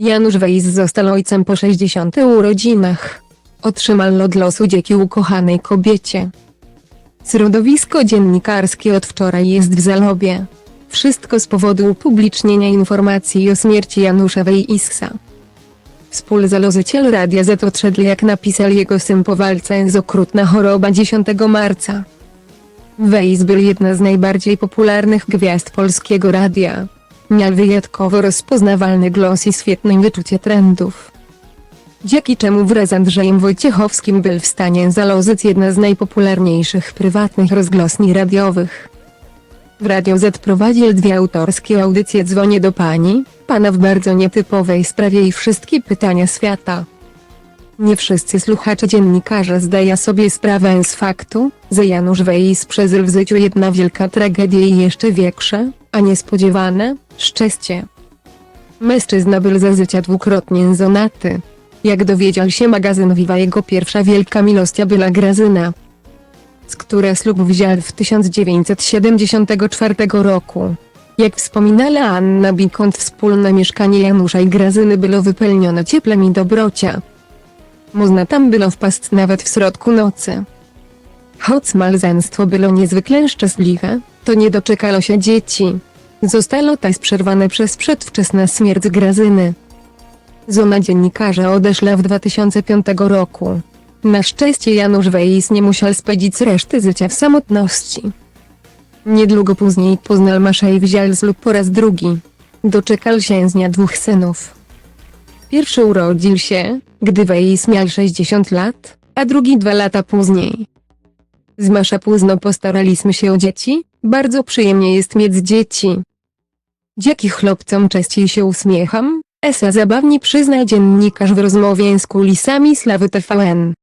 Janusz Wejs został ojcem po 60 urodzinach. Otrzymał od losu dzieci ukochanej kobiecie. Środowisko dziennikarskie od wczoraj jest w zalobie. Wszystko z powodu upublicznienia informacji o śmierci Janusza Wejsa. Współzałożyciel Radia Z odszedł jak napisał jego syn po walce z okrutna choroba 10 marca. Wejs był jedna z najbardziej popularnych gwiazd polskiego radia. Miał wyjątkowo rozpoznawalny głos i świetne wyczucie trendów. Dzięki czemu wraz z Andrzejem Wojciechowskim był w stanie założyć jedna z najpopularniejszych prywatnych rozgłosni radiowych. W Radio Z prowadził dwie autorskie audycje Dzwonię do Pani, Pana w bardzo nietypowej sprawie i wszystkie pytania świata. Nie wszyscy słuchacze dziennikarza zdają sobie sprawę z faktu, że Janusz Wejs przeżył w życiu jedna wielka tragedia i jeszcze większe, a niespodziewane, szczęście. Mężczyzna był za dwukrotnie żonaty. Jak dowiedział się magazyn Viva jego pierwsza wielka miłość była Grażyna, z która ślub wziął w 1974 roku. Jak wspominała Anna Bikont wspólne mieszkanie Janusza i Grażyny było wypełnione cieplem i dobrocia. Można tam było wpaść nawet w środku nocy. Choć małżeństwo było niezwykle szczęśliwe, to nie doczekalo się dzieci. Zostało też przerwane przez przedwczesną śmierć Grażyny. Żona dziennikarza odeszła w 2005 roku. Na szczęście Janusz Wejs nie musiał spędzić reszty życia w samotności. Niedługo później poznał Maszę i wziął ślub po raz drugi. Doczekał się z dnia dwóch synów. Pierwszy urodził się, gdy Wejs miał 60 lat, a drugi dwa lata później. Z Masza późno postaraliśmy się o dzieci, bardzo przyjemnie jest mieć dzieci. Dzięki chłopcom częściej się uśmiecham, Esa zabawnie przyznał dziennikarz w rozmowie z kulisami Slawy TVN.